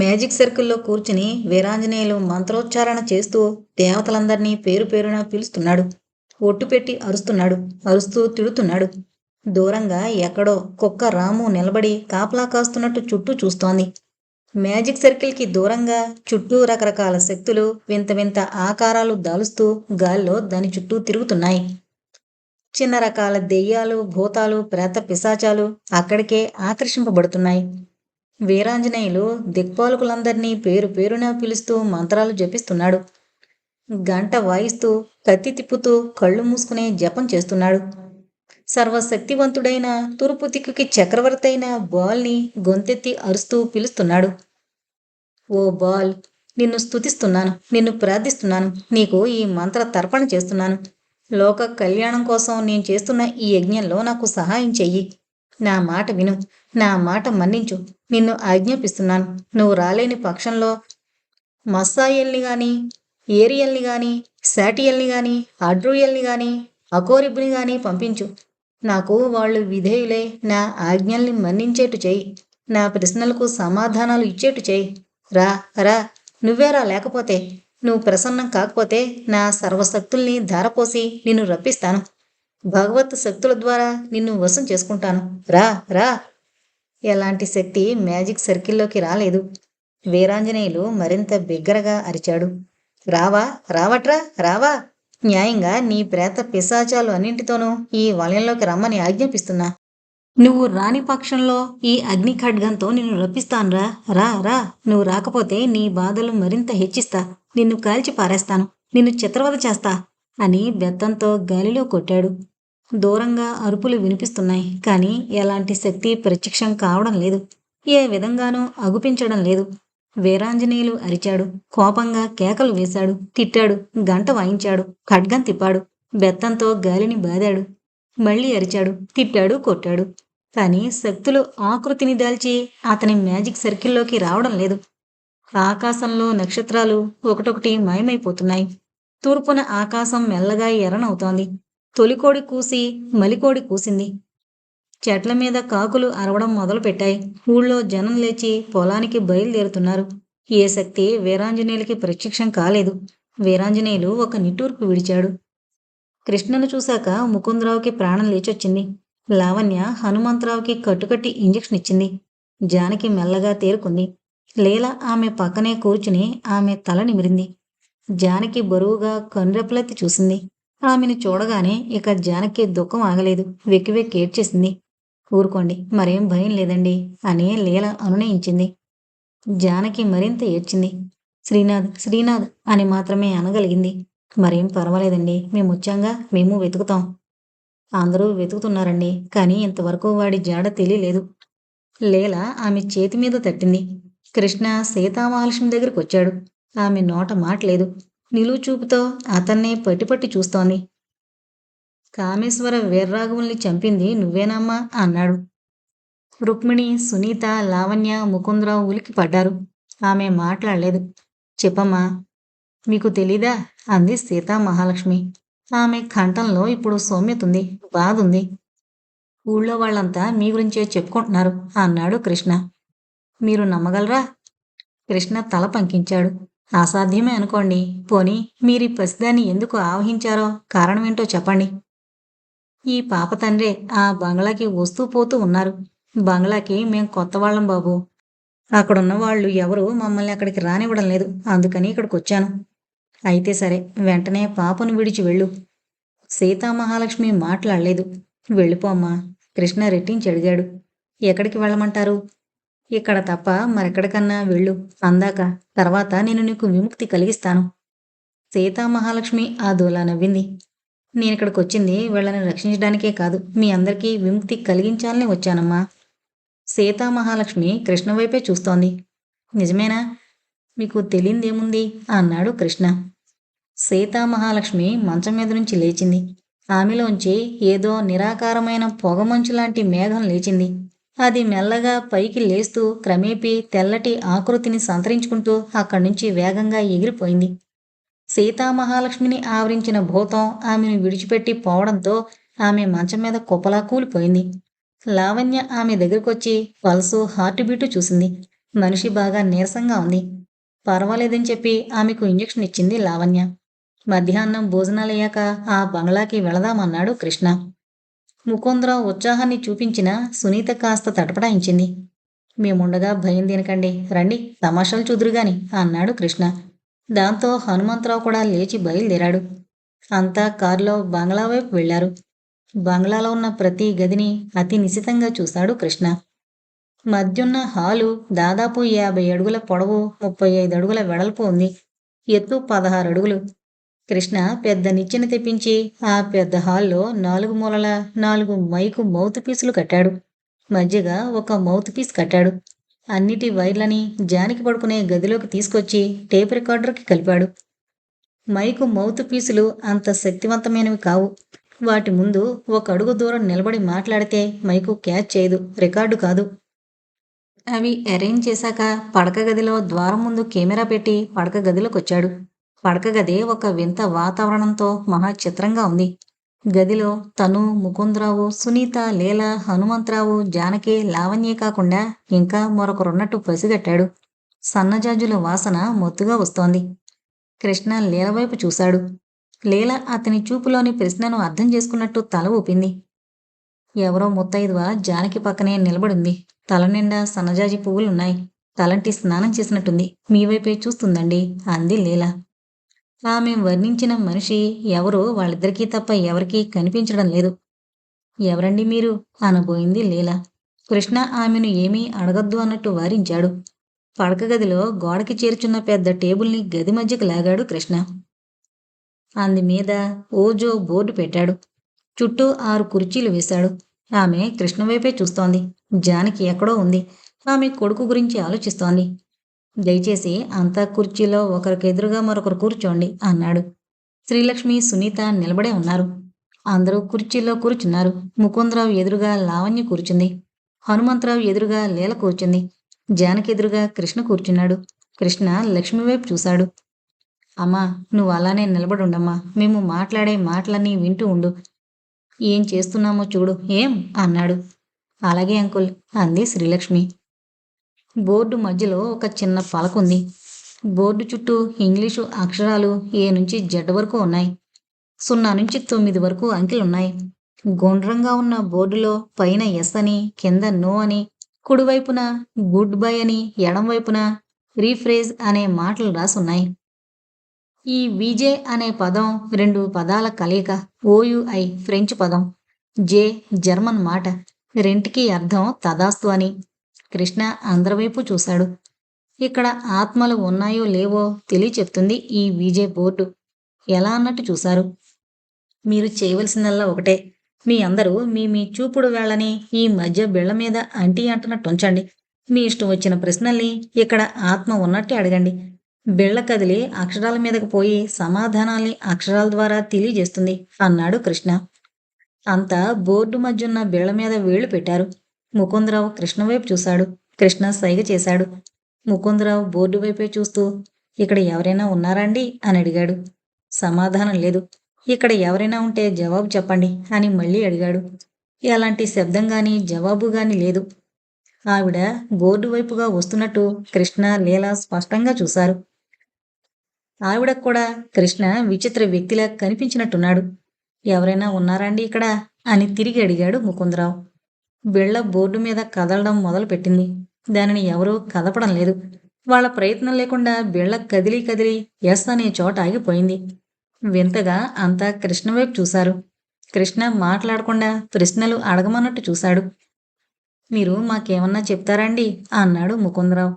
Magic సర్కిల్లో కూర్చుని వీరాంజనేయులు మంత్రోచ్చారణ చేస్తూ దేవతలందరినీ పేరు పేరున పిలుస్తున్నాడు. ఒట్టు పెట్టి అరుస్తున్నాడు అరుస్తూ తిడుతున్నాడు. దూరంగా ఎక్కడో కుక్క రాము నిలబడి కాపలా కాస్తున్నట్టు చుట్టూ చూస్తోంది. మ్యాజిక్ సర్కిల్కి దూరంగా చుట్టూ రకరకాల శక్తులు వింత వింత ఆకారాలు దాలుస్తూ గాల్లో దాని చుట్టూ తిరుగుతున్నాయి. చిన్న రకాల దెయ్యాలు భూతాలు ప్రేత పిశాచాలు అక్కడికే ఆకర్షింపబడుతున్నాయి. వీరాంజనేయులు దిక్పాలకులందరినీ పేరు పేరున పిలుస్తూ మంత్రాలు జపిస్తున్నాడు. గంట వాయిస్తూ కత్తి తిప్పుతూ కళ్ళు మూసుకునే జపం చేస్తున్నాడు. సర్వశక్తివంతుడైన తూర్పు దిక్కుకి చక్రవర్తి అయిన బాల్ని గొంతెత్తి అరుస్తూ పిలుస్తున్నాడు. ఓ బాల్ నిన్ను స్తుతిస్తున్నాను నిన్ను ప్రార్థిస్తున్నాను నీకు ఈ మంత్ర తర్పణ చేస్తున్నాను. లోక కళ్యాణం కోసం నేను చేస్తున్న ఈ యజ్ఞంలో నాకు సహాయం చెయ్యి. నా మాట విను. నా మాట మన్నించు. నిన్ను ఆజ్ఞాపిస్తున్నాను. నువ్వు రాలేని పక్షంలో మస్సాయిల్ని గాని ఏరియల్ని గాని శాటియల్ని గాని అడ్రూయల్ని గాని అకోరిబ్ని గాని పంపించు. నాకు వాళ్ళు విధేయులే. నా ఆజ్ఞల్ని మన్నించేటు చేయి. నా ప్రశ్నలకు సమాధానాలు ఇచ్చేటు చేయి. రా రా. నువ్వేరా లేకపోతే. నువ్వు ప్రసన్నం కాకపోతే నా సర్వశక్తుల్ని ధారపోసి నిన్ను రప్పిస్తాను. భగవత్ శక్తుల ద్వారా నిన్ను వశం చేసుకుంటాను. రా రా. ఎలాంటి శక్తి మ్యాజిక్ సర్కిల్లోకి రాలేదు. వీరాంజనేయులు మరింత బిగ్గరగా అరిచాడు. రావా రావట్రా రావా. న్యాయంగా నీ ప్రేత పిశాచాలు అన్నింటితోనూ ఈ వలయంలోకి రమ్మని ఆజ్ఞాపిస్తున్నా. నువ్వు రాని పక్షంలో ఈ అగ్ని ఖడ్గంతో నిన్ను రప్పిస్తానురా రా రా నువ్వు రాకపోతే నీ బాధలు మరింత హెచ్చిస్తా. నిన్ను కాల్చి పారేస్తాను. నిన్ను చిత్రవద చేస్తా అని బెత్తంతో గాలిలో కొట్టాడు. దూరంగా అరుపులు వినిపిస్తున్నాయి. కానీ ఎలాంటి శక్తి ప్రత్యక్షం కావడం లేదు. ఏ విధంగానూ అగుపించడం లేదు. వీరాంజనేయులు అరిచాడు. కోపంగా కేకలు వేశాడు. తిట్టాడు. గంట వాయించాడు. ఖడ్గం తిప్పాడు. బెత్తంతో గాలిని బాదాడు. మళ్ళీ అరిచాడు. తిట్టాడు. కొట్టాడు. కానీ శక్తులు ఆకృతిని దాల్చి అతని మ్యాజిక్ సర్కిల్లోకి రావడం లేదు. ఆకాశంలో నక్షత్రాలు ఒకటొకటి మాయమైపోతున్నాయి. తూర్పున ఆకాశం మెల్లగా ఎర్రనవుతోంది. తొలికోడి కూసి మలికోడి కూసింది. చెట్ల మీద కాకులు అరవడం మొదలుపెట్టాయి. ఊళ్ళో జనం లేచి పొలానికి బయలుదేరుతున్నారు. ఏ శక్తి వీరాంజనేయులకి ప్రత్యక్షం కాలేదు. వీరాంజనేయులు ఒక నిట్టూర్పు విడిచాడు. కృష్ణను చూశాక ముకుందరావుకి ప్రాణం లేచొచ్చింది. లావణ్య హనుమంతరావుకి కట్టుకట్టి ఇంజెక్షన్ ఇచ్చింది. జానకి మెల్లగా తేరుకుంది. లీల ఆమె పక్కనే కూర్చుని ఆమె తల నిమిరింది. జానకి బరువుగా కనురెప్పలెత్తి చూసింది. ఆమెను చూడగానే ఇక జానకి దుఃఖం ఆగలేదు. వెక్కి వెక్కి ఏడ్చేసింది. ఊరుకోండి మరేం భయం లేదండి అని లీల అనునయించింది. జానకి మరింత ఏడ్చింది. శ్రీనాథ్ శ్రీనాథ్ అని మాత్రమే అనగలిగింది. మరేం పర్వాలేదండి మేము వచ్చాంగా మేము వెతుకుతాం. అందరూ వెతుకుతున్నారండి కానీ ఇంతవరకు వాడి జాడ తెలియలేదు. లీల ఆమె చేతి మీద తట్టింది. కృష్ణ సీతామహాలక్ష్మి దగ్గరికి వచ్చాడు. ఆమె నోట మాట లేదు చూపుతో అతన్నే పట్టిపట్టి చూస్తోంది. కామేశ్వర వీర్రాఘవుల్ని చంపింది నువ్వేనమ్మా అన్నాడు. రుక్మిణి సునీత లావణ్య ముకుందరావు ఉలికి పడ్డారు. ఆమె మాట్లాడలేదు. చెప్పమ్మా మీకు తెలీదా? అంది సీతా మహాలక్ష్మి. ఆమె కంఠంలో ఇప్పుడు సౌమ్యతుంది బాధుంది ఊళ్ళో వాళ్ళంతా మీ గురించే చెప్పుకుంటున్నారు అన్నాడు కృష్ణ. మీరు నమ్మగలరా? కృష్ణ తల పంకించాడు. అసాధ్యమే అనుకోండి. పోని మీరీ పసిదాన్ని ఎందుకు ఆవహించారో కారణమేంటో చెప్పండి. ఈ పాప తండ్రే ఆ బంగ్లాకి వస్తూ పోతూ ఉన్నారు. బంగ్లాకి మేం కొత్త వాళ్ళం బాబు. అక్కడున్న వాళ్ళు ఎవరు మమ్మల్ని అక్కడికి రానివ్వడం లేదు. అందుకని ఇక్కడికి వచ్చాను. అయితే సరే వెంటనే పాపను విడిచి వెళ్ళు. సీతామహాలక్ష్మి మాట్లాడలేదు. వెళ్ళిపోమ్మా కృష్ణ రెట్టించి అడిగాడు. ఎక్కడికి వెళ్ళమంటారు? ఇక్కడ తప్ప మరెక్కడికన్నా వెళ్ళు అందాక తర్వాత నేను నీకు విముక్తి కలిగిస్తాను. సీతామహాలక్ష్మి ఆ దూలా నవ్వింది. నేను ఇక్కడికి వచ్చింది వీళ్ళని రక్షించడానికే కాదు మీ అందరికీ విముక్తి కలిగించాలని వచ్చానమ్మా. సీతామహాలక్ష్మి కృష్ణ వైపే చూస్తోంది. నిజమేనా? మీకు తెలియందేముంది అన్నాడు కృష్ణ. సీతామహాలక్ష్మి మంచం మీద నుంచి లేచింది. ఆమెలోంచి ఏదో నిరాకారమైన పొగమంచు లాంటి మేఘం లేచింది. అది మెల్లగా పైకి లేస్తూ క్రమేపీ తెల్లటి ఆకృతిని సంతరించుకుంటూ అక్కడి నుంచి వేగంగా ఎగిరిపోయింది. సీతామహాలక్ష్మిని ఆవరించిన భూతం ఆమెను విడిచిపెట్టి పోవడంతో ఆమె మంచం మీద కుప్పలా కూలిపోయింది. లావణ్య ఆమె దగ్గరకొచ్చి పల్సు హార్ట్ బీటు చూసింది. మనిషి బాగా నీరసంగా ఉంది. పర్వాలేదని చెప్పి ఆమెకు ఇంజెక్షన్ ఇచ్చింది లావణ్య. మధ్యాహ్నం భోజనాలయ్యాక ఆ బంగ్లాకి వెళదామన్నాడు కృష్ణ. ముకుందరావు ఉత్సాహాన్ని చూపించిన సునీత కాస్త తటపటాయించింది. మేముండగా భయం తినకండి. రండి. తమాషాలు చూదురుగాని అన్నాడు కృష్ణ. దాంతో హనుమంతరావు కూడా లేచి బయలుదేరాడు. అంతా కారులో బంగ్లా వైపు వెళ్ళారు బంగ్లాలో ఉన్న ప్రతి గదిని అతి నిశితంగా చూశాడు కృష్ణ. మధ్యున్న హాలు దాదాపు యాభై అడుగుల పొడవు ముప్పై ఐదు అడుగుల వెడల్పు ఉంది. ఎత్తు పదహారు అడుగులు. కృష్ణ పెద్ద నిచ్చెన తెప్పించి ఆ పెద్ద హాల్లో నాలుగు మూలల నాలుగు మైకు మౌత్ పీసులు కట్టాడు. మధ్యగా ఒక మౌత్ పీస్ కట్టాడు. అన్నిటి వైర్లని జానికి పడుకునే గదిలోకి తీసుకొచ్చి టేప్ రికార్డర్కి కలిపాడు. మైకు మౌత్ పీసులు అంత శక్తివంతమైనవి కావు. వాటి ముందు ఒక అడుగు దూరం నిలబడి మాట్లాడితే మైకు క్యాచ్ చేయదు రికార్డు కాదు. అవి అరేంజ్ చేశాక పడక గదిలో ద్వారం ముందు కెమెరా పెట్టి పడక గదిలోకి వచ్చాడు పడక గది ఒక వింత వాతావరణంతో మహా చిత్రంగా ఉంది. గదిలో తను ముకుందరావు సునీత లీల హనుమంతరావు జానకి లావణ్యే కాకుండా ఇంకా మరొకరున్నట్టు పసిగట్టాడు. సన్నజాజుల వాసన మొత్తుగా వస్తోంది. కృష్ణ లీల వైపు చూశాడు. లీల అతని చూపులోని ప్రశ్నను అర్థం చేసుకున్నట్టు తల ఊపింది. ఎవరో ముత్తైదువ జానకి పక్కనే నిలబడింది. తల నిండా సన్నజాజి పువ్వులున్నాయి. తలంటి స్నానం చేసినట్టుంది. మీ వైపే చూస్తుందండి అంది లీల. ఆమె వర్ణించిన మనిషి ఎవరో వాళ్ళిద్దరికీ తప్ప ఎవరికీ కనిపించడం లేదు. ఎవరండి మీరు? అనబోయింది లీల. కృష్ణ ఆమెను ఏమీ అడగద్దు అన్నట్టు వారించాడు. పడక గదిలో గోడకి చేర్చున్న పెద్ద టేబుల్ని గది మధ్యకు లాగాడు కృష్ణ. అంది మీద ఓజో బోర్డు పెట్టాడు. చుట్టూ ఆరు కుర్చీలు వేశాడు. ఆమె కృష్ణ వైపే చూస్తోంది. జానకి ఎక్కడో ఉంది. ఆమె కొడుకు గురించి ఆలోచిస్తోంది. దయచేసి అంతా కుర్చీలో ఒకరికి ఎదురుగా మరొకరు కూర్చోండి అన్నాడు. శ్రీలక్ష్మి సునీత నిలబడే ఉన్నారు. అందరూ కుర్చీలో కూర్చున్నారు. ముకుందరావు ఎదురుగా లావణ్య కూర్చుంది. హనుమంతరావు ఎదురుగా లీల కూర్చుంది. జానకి ఎదురుగా కృష్ణ కూర్చున్నాడు. కృష్ణ లక్ష్మి వైపు చూశాడు. అమ్మా నువ్వు అలానే నిలబడుండమ్మా. మేము మాట్లాడే మాటలన్నీ వింటూ ఉండు. ఏం చేస్తున్నామో చూడు. ఏం? అన్నాడు. అలాగే అంకుల్ అంది శ్రీలక్ష్మి. బోర్డు మధ్యలో ఒక చిన్న పలకుంది బోర్డు చుట్టూ ఇంగ్లీషు అక్షరాలు ఏ నుంచి జెడ్ వరకు ఉన్నాయి. సున్నా నుంచి తొమ్మిది వరకు అంకెలున్నాయి. గుండ్రంగా ఉన్న బోర్డులో పైన ఎస్ అని కింద నో అని కుడివైపున గుడ్ బై అని ఎడం వైపున రీఫ్రేజ్ అనే మాటలు రాసున్నాయి. ఈ విజే అనే పదం రెండు పదాల కలయిక ఓయుఐ ఫ్రెంచ్ పదం. జే జర్మన్ మాట. రెంటికి అర్థం తదాస్తు అని. కృష్ణ అందరివైపు చూశాడు. ఇక్కడ ఆత్మలు ఉన్నాయో లేవో తెలియచెప్తుంది ఈ విజే బోర్డు. ఎలా అన్నట్టు చూశారు? మీరు చేయవలసిందల్లా ఒకటే. మీ అందరూ మీ మీ చూపుడు వేళ్ళని ఈ మధ్య బిళ్ళ మీద అంటీ అంటున్నట్టు ఉంచండి మీ ఇష్టం వచ్చిన ప్రశ్నల్ని ఇక్కడ ఆత్మ ఉన్నట్టే అడగండి. బిళ్ళ కదిలి అక్షరాల మీదకు పోయి సమాధానాల్ని అక్షరాల ద్వారా తెలియజేస్తుంది అన్నాడు కృష్ణ. అంతా బోర్డు మధ్యున్న బిళ్ళ మీద వేళ్ళు పెట్టారు. ముకుందరావు కృష్ణ వైపు చూశాడు. కృష్ణ సైగ చేశాడు. ముకుందరావు బోర్డు వైపే చూస్తూ ఇక్కడ ఎవరైనా ఉన్నారండి అని అడిగాడు. సమాధానం లేదు. ఇక్కడ ఎవరైనా ఉంటే జవాబు చెప్పండి అని మళ్ళీ అడిగాడు. ఎలాంటి శబ్దం గాని జవాబు గాని లేదు. ఆవిడ బోర్డు వైపుగా వస్తున్నట్టు కృష్ణ లీల స్పష్టంగా చూశారు. ఆవిడ కూడా కృష్ణ విచిత్ర వ్యక్తిలా కనిపించినట్టున్నాడు. ఎవరైనా ఉన్నారండి ఇక్కడ? అని తిరిగి అడిగాడు ముకుందరావు. బిళ్ళ బోర్డు మీద కదలడం మొదలుపెట్టింది. దానిని ఎవరూ కదపడం లేదు. వాళ్ళ ప్రయత్నం లేకుండా బిళ్ళ కదిలి కదిలి ఎస్ అనే చోట ఆగిపోయింది. వింతగా అంతా కృష్ణ వైపు చూశారు. కృష్ణ మాట్లాడకుండా ప్రశ్నలు అడగమన్నట్టు చూశాడు. మీరు మాకేమన్నా చెప్తారండి అన్నాడు ముకుందరావు.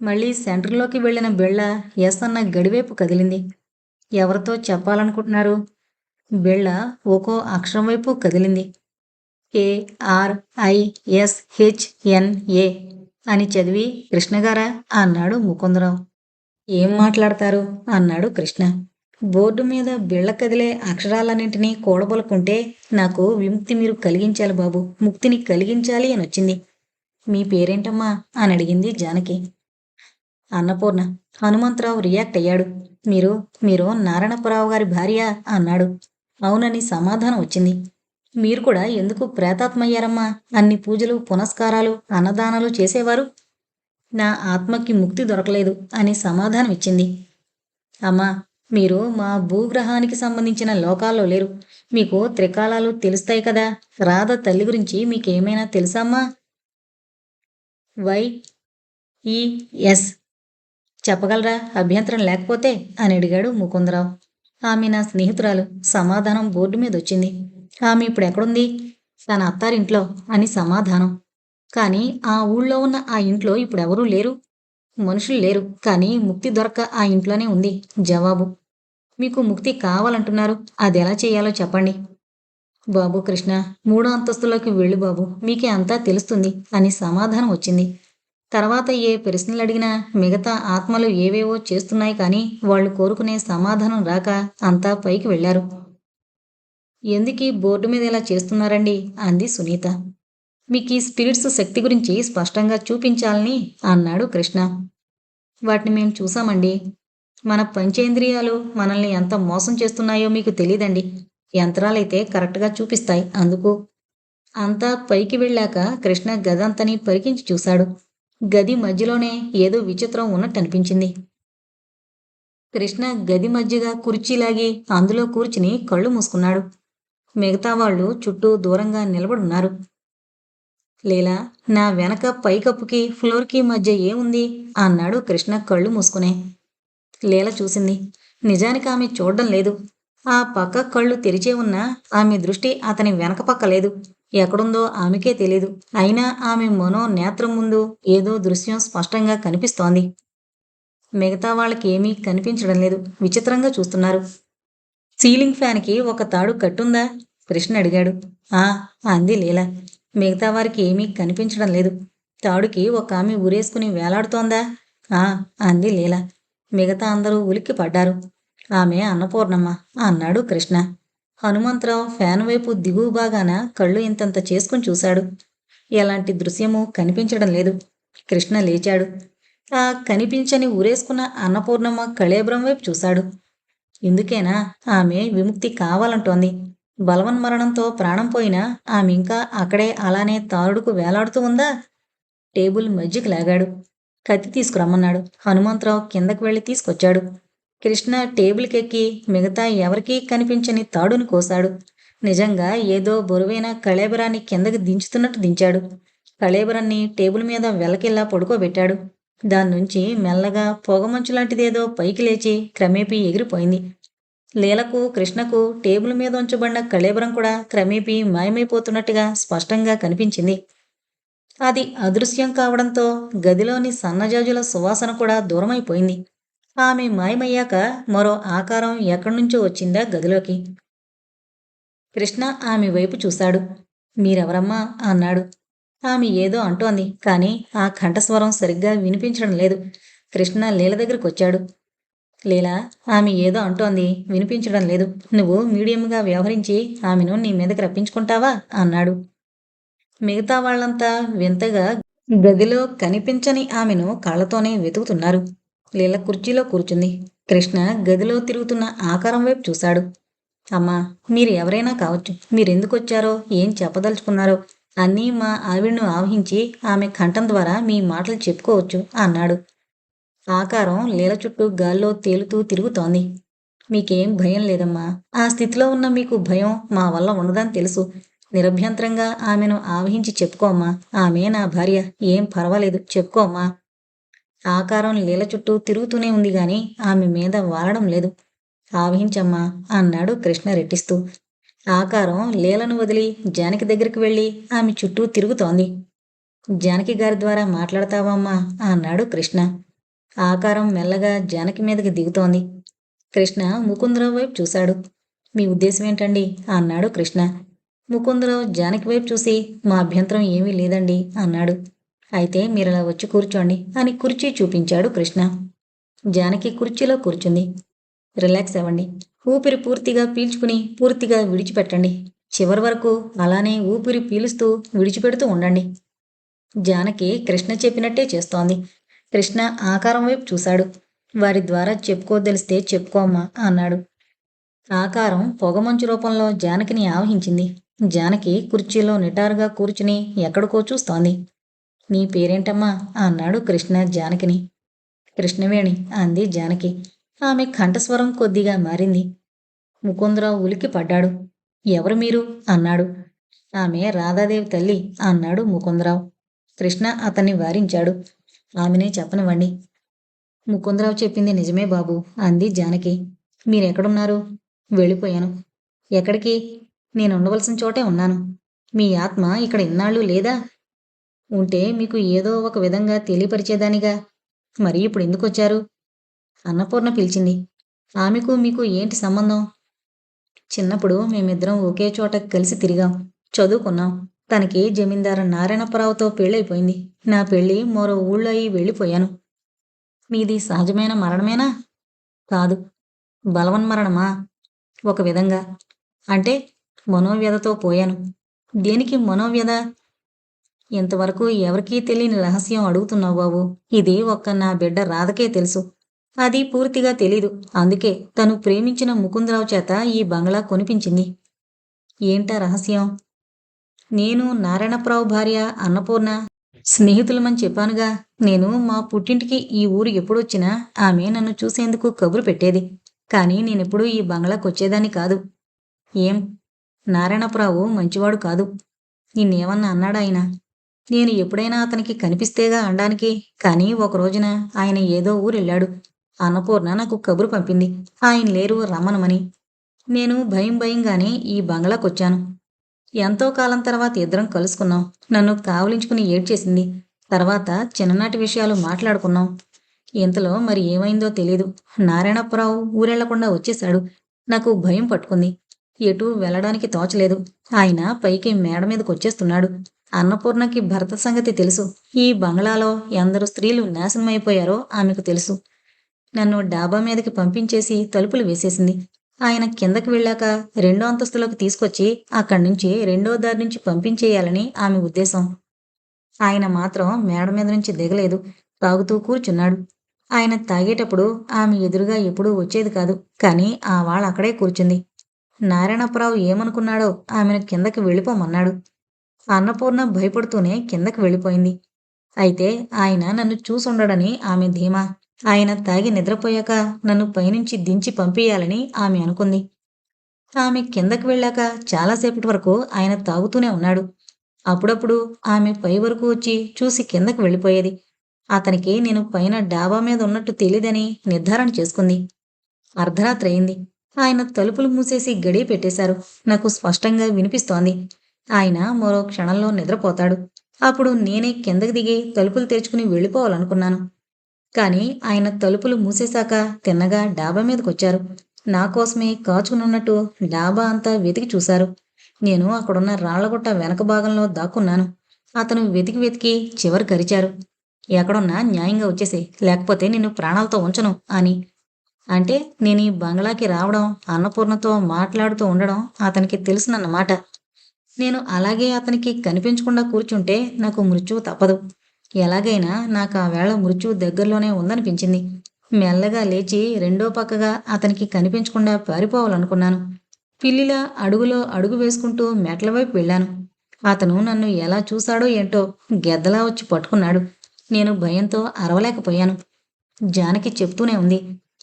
మళ్ళీ సెంటర్లోకి వెళ్ళిన బిళ్ళ ఎస్ అన్న గడివైపు కదిలింది. ఎవరితో చెప్పాలనుకుంటున్నారు? బిళ్ళ ఒక్కో అక్షరం వైపు కదిలింది. కేఆర్ఐఎస్హెచ్ఎన్ఏ అని చదివి కృష్ణగారా అన్నాడు ముకుందరావు. ఏం మాట్లాడతారు? అన్నాడు కృష్ణ. బోర్డు మీద బిళ్ళ కదిలే అక్షరాలన్నింటినీ కూడబలుకుంటే నాకు విముక్తి మీరు కలిగించాలి బాబు. ముక్తిని కలిగించాలి అని వచ్చింది. మీ పేరేంటమ్మా? అని అడిగింది జానకి. అన్నపూర్ణ. హనుమంతరావు రియాక్ట్ అయ్యాడు. మీరు మీరు నారాయణపురావు గారి భార్య? అన్నాడు. అవునని సమాధానం వచ్చింది. మీరు కూడా ఎందుకు ప్రేతాత్మయ్యారమ్మా? అన్ని పూజలు పునస్కారాలు అన్నదానాలు చేసేవారు? నా ఆత్మకి ముక్తి దొరకలేదు అని సమాధానం ఇచ్చింది అమ్మా మీరు మా భూగ్రహానికి సంబంధించిన లోకాల్లో లేరు. మీకు త్రికాలాలు తెలుస్తాయి కదా? రాధ తల్లి గురించి మీకేమైనా తెలుసామ్మా వై ఈ ఎస్. చెప్పగలరా? అభ్యంతరం లేకపోతే? అని అడిగాడు ముకుందరావు. ఆమె నా స్నేహితురాలు సమాధానం బోర్డు మీద వచ్చింది ఆమె ఇప్పుడు ఎక్కడుంది తన అత్తారింట్లో అని సమాధానం. కానీ ఆ ఊళ్ళో ఉన్న ఆ ఇంట్లో ఇప్పుడు ఎవరూ లేరు. మనుషులు లేరు. కానీ ముక్తి దొరక్క ఆ ఇంట్లోనే ఉంది జవాబు. మీకు ముక్తి కావాలంటున్నారు. అది ఎలా చేయాలో చెప్పండి. బాబు కృష్ణ మూడో అంతస్తులోకి వెళ్ళు బాబు. మీకే అంతా తెలుస్తుంది అని సమాధానం వచ్చింది. తర్వాత ఏ ప్రశ్నలు అడిగినా మిగతా ఆత్మలు ఏవేవో చేస్తున్నాయి కానీ వాళ్ళు కోరుకునే సమాధానం రాక అంతా పైకి వెళ్ళారు ఎందుకీ బోర్డు మీద ఇలా చేస్తున్నారండి? అంది సునీత. మీకు ఈ స్పిరిట్స్ శక్తి గురించి స్పష్టంగా చూపించాలని అన్నాడు కృష్ణ. వాటిని మేము చూసామండి. మన పంచేంద్రియాలు మనల్ని ఎంత మోసం చేస్తున్నాయో మీకు తెలియదండి యంత్రాలైతే కరెక్ట్గా చూపిస్తాయి. అందుకు అంతా పైకి వెళ్ళాక కృష్ణ గదంతని పరికించి చూశాడు. గది మధ్యలోనే ఏదో విచిత్రం ఉన్నట్టు అనిపించింది. కృష్ణ గది మధ్యగా కుర్చీలాగి అందులో కూర్చుని కళ్ళు మూసుకున్నాడు. మిగతా వాళ్ళు చుట్టూ దూరంగా నిలబడున్నారు. లీలా నా వెనక పైకప్పుకి ఫ్లోర్కి మధ్య ఏముంది? అన్నాడు కృష్ణ కళ్ళు మూసుకునే. లీల చూసింది. నిజానికి ఆమె చూడడం లేదు. ఆ పక్క కళ్ళు తెరిచే ఉన్నా ఆమె దృష్టి అతని వెనక పక్క లేదు. ఎక్కడుందో ఆమెకే తెలియదు అయినా ఆమె మనో నేత్రం ముందు ఏదో దృశ్యం స్పష్టంగా కనిపిస్తోంది. మిగతా వాళ్ళకి ఏమీ కనిపించడం లేదు. విచిత్రంగా చూస్తున్నారు. సీలింగ్ ఫ్యాన్కి ఒక తాడు కట్టుందా? కృష్ణ అడిగాడు. ఆ అంది లీల. మిగతా వారికి ఏమీ కనిపించడం లేదు. తాడుకి ఒక ఆమె ఊరేసుకుని వేలాడుతోందా? ఆ అంది లీల. మిగతా అందరూ ఉలిక్కి పడ్డారు. ఆమె అన్నపూర్ణమ్మ అన్నాడు కృష్ణ. హనుమంతరావు ఫ్యాన్ వైపు దిగువ భాగాన కళ్ళు ఇంతంత చేసుకుని చూశాడు. ఎలాంటి దృశ్యము కనిపించడం లేదు. కృష్ణ లేచాడు. ఆ కనిపించని ఊరేసుకున్న అన్నపూర్ణమ్మ కళేబ్రం వైపు చూశాడు. ఇందుకేనా ఆమె విముక్తి కావాలంటోంది. బలవన్మరణంతో ప్రాణం పోయినా ఆమె ఇంకా అక్కడే అలానే తారుడుకు వేలాడుతూ ఉందా? టేబుల్ మధ్యకి లాగాడు. కత్తి తీసుకురమ్మన్నాడు. హనుమంతరావు కిందకు వెళ్ళి తీసుకొచ్చాడు. కృష్ణ టేబుల్కెక్కి మిగతా ఎవరికీ కనిపించని తాడును కోశాడు నిజంగా ఏదో బరువైన కళేబరాన్ని కిందకి దించుతున్నట్టు దించాడు. కళేబరాన్ని టేబుల్ మీద వెలకిల్లా పడుకోబెట్టాడు. దాని నుంచి మెల్లగా పొగమంచు లాంటిదేదో పైకి లేచి క్రమేపీ ఎగిరిపోయింది. లీలకు కృష్ణకు టేబుల్ మీద ఉంచబడిన కళేబరం కూడా క్రమేపీ మాయమైపోతున్నట్టుగా స్పష్టంగా కనిపించింది. అది అదృశ్యం కావడంతో గదిలోని సన్నజాజుల సువాసన కూడా దూరమైపోయింది. ఆమె మాయమయ్యాక మరో ఆకారం ఎక్కడి నుంచో వచ్చిందా గదిలోకి. కృష్ణ ఆమె వైపు చూశాడు. మీరెవరమ్మా? అన్నాడు. ఆమె ఏదో అంటోంది కానీ ఆ కంఠస్వరం సరిగ్గా వినిపించడం లేదు. కృష్ణ లీల దగ్గరికి వచ్చాడు లీలా ఆమె ఏదో అంటోంది. వినిపించడం లేదు. నువ్వు మీడియంగా వ్యవహరించి ఆమెను నీ మీదకి రప్పించుకుంటావా? అన్నాడు. మిగతా వాళ్ళంతా వింతగా గదిలో కనిపించని ఆమెను కళ్ళతోనే వెతుకుతున్నారు. లీల కుర్చీలో కూర్చుంది. కృష్ణ గదిలో తిరుగుతున్న ఆకారం వైపు చూశాడు. అమ్మా మీరు ఎవరైనా కావచ్చు. మీరెందుకు వచ్చారో ఏం చెప్పదలుచుకున్నారో అన్నీ మా ఆవిడను ఆవహించి ఆమె కంఠం ద్వారా మీ మాటలు చెప్పుకోవచ్చు అన్నాడు. ఆకారం లీల చుట్టూ గాల్లో తేలుతూ తిరుగుతోంది. మీకేం భయం లేదమ్మా. ఆ స్థితిలో ఉన్న మీకు భయం మా వల్ల ఉండదని తెలుసు. నిరభ్యంతరంగా ఆమెను ఆవహించి చెప్పుకోమ్మా ఆమె నా భార్య. ఏం పర్వాలేదు. చెప్పుకోమ్మా ఆకారం లీల చుట్టూ తిరుగుతూనే ఉంది గాని ఆమె మీద వాలడం లేదు. ఆవహించమ్మా అన్నాడు కృష్ణ రెట్టిస్తూ. ఆకారం లీలను వదిలి జానకి దగ్గరికి వెళ్ళి ఆమె చుట్టూ తిరుగుతోంది. జానకి గారి ద్వారా మాట్లాడతావమ్మా అన్నాడు కృష్ణ. ఆకారం మెల్లగా జానకి మీదకి దిగుతోంది. కృష్ణ ముకుందరావు వైపు చూశాడు. మీ ఉద్దేశం ఏంటండి? అన్నాడు కృష్ణ. ముకుందరావు జానకి వైపు చూసి మా అభ్యంతరం ఏమీ లేదండి అన్నాడు. అయితే మీరలా వచ్చి కూర్చోండి అని కుర్చీ చూపించాడు కృష్ణ. జానకి కుర్చీలో కూర్చుంది. రిలాక్స్ అవ్వండి. ఊపిరి పూర్తిగా పీల్చుకుని పూర్తిగా విడిచిపెట్టండి. చివరి వరకు అలానే ఊపిరి పీలుస్తూ విడిచిపెడుతూ ఉండండి. జానకి కృష్ణ చెప్పినట్టే చేస్తోంది. కృష్ణ ఆకారం వైపు చూశాడు. వారి ద్వారా చెప్పుకోదలిస్తే చెప్పుకోమ్మా అన్నాడు. ఆకారం పొగమంచు రూపంలో జానకిని ఆవహించింది. జానకి కుర్చీలో నిటారుగా కూర్చుని ఎక్కడికో చూస్తోంది. నీ పేరేంటమ్మా అన్నాడు కృష్ణ జానకిని. కృష్ణవేణి అంది జానకి. ఆమె కంఠస్వరం కొద్దిగా మారింది. ముకుందరావు ఉలికి పడ్డాడు. ఎవరు మీరు అన్నాడు. ఆమె రాధాదేవి తల్లి అన్నాడు ముకుందరావు. కృష్ణ అతన్ని వారించాడు. ఆమెనే చెప్పనివ్వండి. ముకుందరావు చెప్పింది నిజమే బాబు అంది జానకి. మీరెక్కడున్నారు? వెళ్ళిపోయాను. ఎక్కడికి? నేను ఉండవలసిన చోటే ఉన్నాను. మీ ఆత్మ ఇక్కడ ఇన్నాళ్ళు లేదా? ఉంటే మీకు ఏదో ఒక విధంగా తెలియపరిచేదానిగా. మరి ఇప్పుడు ఎందుకు వచ్చారు అన్నపూర్ణ పిలిచింది. ఆమెకు మీకు ఏంటి సంబంధం? చిన్నప్పుడు మేమిద్దరం ఒకే చోట కలిసి తిరిగాం. చదువుకున్నాం. తనకి జమీందారు నారాయణపరావుతో పెళ్ళైపోయింది. నా పెళ్ళి మరో ఊళ్ళో అయి వెళ్ళిపోయాను. మీది సహజమైన మరణమేనా? కాదు. బలవన్మరణమా ఒక విధంగా. అంటే మనోవ్యధతో పోయాను. దేనికి మనోవ్యధ? ఇంతవరకు ఎవరికీ తెలియని రహస్యం అడుగుతున్నావు బాబు. ఇది ఒక్క నా బిడ్డ రాధకే తెలుసు. అది పూర్తిగా తెలీదు. అందుకే తను ప్రేమించిన ముకుందరావు చేత ఈ బంగ్లా కొనిపించింది. ఏంటా రహస్యం? నేను నారాయణప్రావు భార్య అన్నపూర్ణ. స్నేహితులమని చెప్పానుగా నేను మా పుట్టింటికి ఈ ఊరు ఎప్పుడొచ్చినా ఆమె నన్ను చూసేందుకు కబురు పెట్టేది. కానీ నేనెప్పుడూ ఈ బంగ్లాకు వచ్చేదాన్ని కాదు. ఏం? నారాయణప్రావు మంచివాడు కాదు. నిన్నేమన్నా అన్నాడు ఆయన? నేను ఎప్పుడైనా అతనికి కనిపిస్తేగా అనడానికి కానీ ఒక రోజున ఆయన ఏదో ఊరెళ్ళాడు. అన్నపూర్ణ నాకు కబురు పంపింది. ఆయన లేరు రమ్మనమని నేను భయం భయంగానే ఈ బంగ్లాకొచ్చాను. ఎంతో కాలం తర్వాత ఇద్దరం కలుసుకున్నాం. నన్ను కావలించుకుని ఏడ్చేసింది. తర్వాత చిన్ననాటి విషయాలు మాట్లాడుకున్నాం. ఇంతలో మరి ఏమైందో తెలియదు నారాయణప్పరావు ఊరెళ్ళకుండా వచ్చేశాడు. నాకు భయం పట్టుకుంది. ఎటూ వెళ్ళడానికి తోచలేదు. ఆయన పైకి మేడ మీదకి వచ్చేస్తున్నాడు. అన్నపూర్ణకి భర్త సంగతి తెలుసు. ఈ బంగ్లాలో ఎందరు స్త్రీలు నాశనమైపోయారో ఆమెకు తెలుసు. నన్ను డాబా మీదకి పంపించేసి తలుపులు వేసేసింది. ఆయన కిందకి వెళ్ళాక రెండో అంతస్తులోకి తీసుకొచ్చి అక్కడి నుంచి రెండో దారి నుంచి పంపించేయాలని ఆమె ఉద్దేశం. ఆయన మాత్రం మేడ మీద నుంచి దిగలేదు తాగుతూ కూర్చున్నాడు. ఆయన తాగేటప్పుడు ఆమె ఎదురుగా ఎప్పుడూ వచ్చేది కాదు కానీ ఆ వాళ్ళ అక్కడే కూర్చుంది. నారాయణప్పరావు ఏమనుకున్నాడో ఆమెను కిందకి వెళ్ళిపోమన్నాడు. అన్నపూర్ణ భయపడుతూనే కిందకి వెళ్ళిపోయింది. అయితే ఆయన నన్ను చూసుండడని ఆమె ధీమా. ఆయన తాగి నిద్రపోయాక నన్ను పైనుంచి దించి పంపేయాలని ఆమె అనుకుంది. ఆమె కిందకు వెళ్ళాక చాలాసేపటి వరకు ఆయన తాగుతూనే ఉన్నాడు. అప్పుడప్పుడు ఆమె పై వరకు వచ్చి చూసి కిందకు వెళ్ళిపోయేది. అతనికి నేను పైన డాబా మీద ఉన్నట్టు తెలియదని నిర్ధారణ చేసుకుంది. అర్ధరాత్రి అయింది. ఆయన తలుపులు మూసేసి గడియ పెట్టేశారు. నాకు స్పష్టంగా వినిపిస్తోంది. ఆయన మరో క్షణంలో నిద్రపోతాడు. అప్పుడు నేనే కిందకి దిగి తలుపులు తెరుచుకుని వెళ్ళిపోవాలనుకున్నాను. కానీ ఆయన తలుపులు మూసేశాక తిన్నగా డాబా మీదకొచ్చారు. నా కోసమే కాచుకునున్నట్టు డాబా అంతా వెతికి చూశారు. నేను అక్కడున్న రాళ్ళగుట్ట వెనక భాగంలో దాక్కున్నాను. అతను వెతికి వెతికి చివరి కరిచారు. ఎక్కడున్నా న్యాయంగా వచ్చేసి లేకపోతే నిన్ను ప్రాణాలతో ఉంచను అని. అంటే నేను ఈ బంగ్లాకి రావడం అన్నపూర్ణతో మాట్లాడుతూ ఉండడం అతనికి తెలుసునన్నమాట. నేను అలాగే అతనికి కనిపించకుండా కూర్చుంటే నాకు మృత్యువు తప్పదు. ఎలాగైనా నాకు ఆ వేళ మృత్యువు దగ్గరలోనే ఉందనిపించింది. మెల్లగా లేచి రెండో పక్కగా అతనికి కనిపించకుండా పారిపోవాలనుకున్నాను. పిల్లిలా అడుగులో అడుగు వేసుకుంటూ మెట్ల వైపు వెళ్ళాను. అతను నన్ను ఎలా చూశాడో ఏంటో గెద్దలా వచ్చి పట్టుకున్నాడు. నేను భయంతో అరవలేకపోయాను. జానకి చెప్తూనే ఉంది.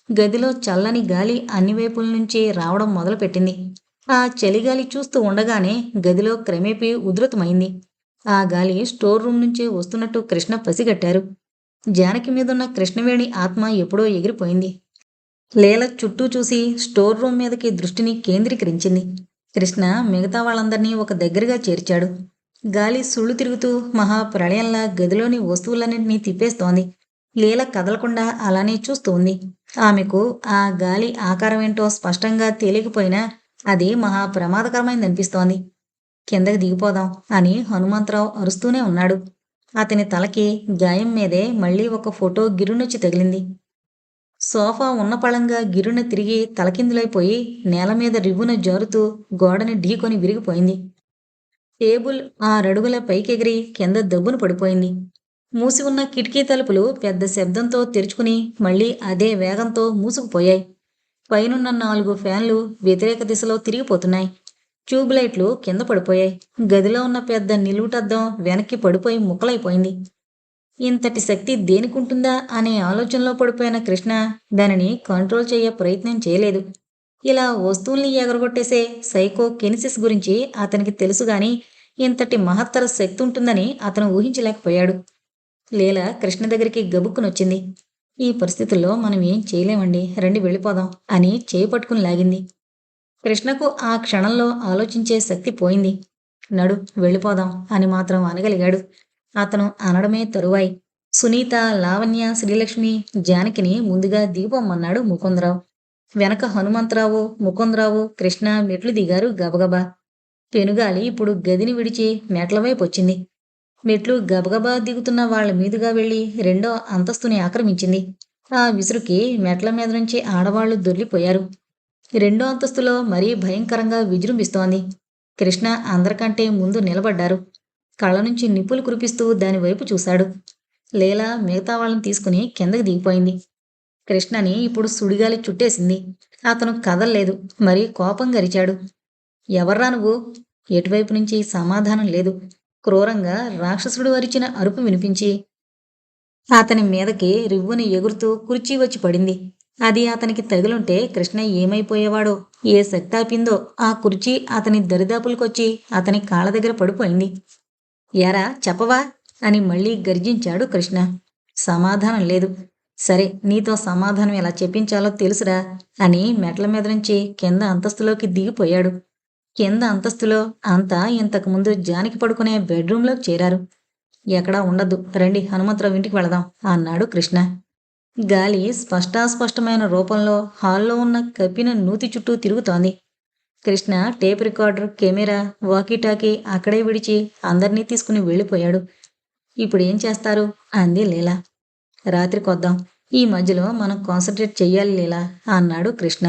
గదిలో చల్లని గాలి అన్ని వైపుల నుంచి రావడం మొదలుపెట్టింది. ఆ చలిగాలి చూస్తూ ఉండగానే గదిలో క్రమేపీ ఉధృతమైంది. ఆ గాలి స్టోర్ రూమ్ నుంచి వస్తున్నట్టు కృష్ణ పసిగట్టారు. జానకి మీదున్న కృష్ణవేణి ఆత్మ ఎప్పుడో ఎగిరిపోయింది. లేల చుట్టూ చూసి స్టోర్ రూమ్ మీదకి దృష్టిని కేంద్రీకరించింది. కృష్ణ మిగతా వాళ్ళందరినీ ఒక దగ్గరగా చేర్చాడు. గాలి సుళ్ళు తిరుగుతూ మహాప్రళయంలా గదిలోని వస్తువులన్నింటినీ తిప్పేస్తోంది. లీల కదలకుండా అలానే చూస్తూ ఉంది ఆమెకు ఆ గాలి ఆకారమేంటో స్పష్టంగా తేలికపోయినా అది మహా ప్రమాదకరమైందనిపిస్తోంది కిందకి దిగిపోదాం అని హనుమంతరావు అరుస్తూనే ఉన్నాడు. అతని తలకి గాయం మీదే మళ్ళీ ఒక ఫోటో గిరునొచ్చి తగిలింది. సోఫా ఉన్న పళంగా గిరున తిరిగి తలకిందులైపోయి నేల మీద రివ్వున జారుతూ గోడని ఢీకొని విరిగిపోయింది. టేబుల్ ఆరడుగుల పైకెగిరి కింద దబ్బును పడిపోయింది. మూసి ఉన్న కిటికీ తలుపులు పెద్ద శబ్దంతో తెరుచుకుని మళ్ళీ అదే వేగంతో మూసుకుపోయాయి. పైనున్న నాలుగు ఫ్యాన్లు వ్యతిరేక దిశలో తిరిగిపోతున్నాయి. ట్యూబ్ లైట్లు కింద పడిపోయాయి. గదిలో ఉన్న పెద్ద నిలువుటద్దం వెనక్కి పడిపోయి ముక్కలైపోయింది. ఇంతటి శక్తి దేనికుంటుందా అనే ఆలోచనలో పడిపోయిన కృష్ణ దానిని కంట్రోల్ చేయ ప్రయత్నం చేయలేదు. ఇలా వస్తువుల్ని ఎగరగొట్టేసే సైకో కెనిసిస్ గురించి అతనికి తెలుసు గాని ఇంతటి మహత్తర శక్తి ఉంటుందని అతను ఊహించలేకపోయాడు. లీల కృష్ణ దగ్గరికి గబుక్కునొచ్చింది. ఈ పరిస్థితుల్లో మనం ఏం చేయలేమండి రండి వెళ్ళిపోదాం అని చేయి పట్టుకుని లాగింది. కృష్ణకు ఆ క్షణంలో ఆలోచించే శక్తి పోయింది. నడు వెళ్ళిపోదాం అని మాత్రం అనగలిగాడు. అతను అనడమే తరువాయి. సునీత లావణ్య శ్రీలక్ష్మి జానకిని ముందుగా దిగిపోమ్మన్నాడు ముకుందరావు. వెనక హనుమంతరావు ముకుందరావు కృష్ణ మెట్లు దిగారు గబగబా. పెనుగాలి ఇప్పుడు గదిని విడిచి మెట్ల వైపు వచ్చింది. మెట్లు గబగబా దిగుతున్న వాళ్ళ మీదుగా వెళ్ళి రెండో అంతస్తుని ఆక్రమించింది. ఆ విసురుకి మెట్ల మీద నుంచి ఆడవాళ్ళు దొర్లిపోయారు రెండో అంతస్తులో మరీ భయంకరంగా విజృంభిస్తోంది. కృష్ణ అందరికంటే ముందు నిలబడ్డారు. కళ్ళ నుంచి నిప్పులు కురిపిస్తూ దాని వైపు చూశాడు. లీలా మిగతా వాళ్ళని తీసుకుని కిందకి దిగిపోయింది. కృష్ణని ఇప్పుడు సుడిగాలి చుట్టేసింది. అతను కదల్లేదు. మరీ కోపం గరిచాడు ఎవర్రా నువ్వు? ఎటువైపు నుంచి సమాధానం లేదు. క్రూరంగా రాక్షసుడు అరిచిన అరుపు వినిపించి అతని మీదకి రివ్వుని ఎగురుతూ కుర్చీ వచ్చి పడింది. అది అతనికి తగిలుంటే కృష్ణ ఏమైపోయేవాడో ఏ శక్తాపిందో ఆ కుర్చీ అతని దరిదాపులకొచ్చి అతని కాళ్ళ దగ్గర పడిపోయింది. ఎరా చెప్పవా? అని మళ్ళీ గర్జించాడు కృష్ణ. సమాధానం లేదు. సరే నీతో సమాధానం ఎలా చెప్పించాలో తెలుసురా అని మెట్ల మీద నుంచి కింద అంతస్తులోకి దిగిపోయాడు. కింద అంతస్తులో అంతా ఇంతకుముందు జానికి పడుకునే బెడ్రూంలోకి చేరారు. ఎక్కడా ఉండదు రండి హనుమంతరావు ఇంటికి వెళదాం అన్నాడు కృష్ణ. గాలి స్పష్టాస్పష్టమైన రూపంలో హాల్లో ఉన్న కప్పిన నూతి చుట్టూ తిరుగుతోంది. Krishna tape recorder camera walkie talkie అక్కడే విడిచి అందరినీ తీసుకుని వెళ్ళిపోయాడు. ఇప్పుడు ఏం చేస్తారు? అంది లీలా. రాత్రికొద్దాం ఈ మధ్యలో మనం కాన్సన్ట్రేట్ చెయ్యాలి లీలా అన్నాడు కృష్ణ.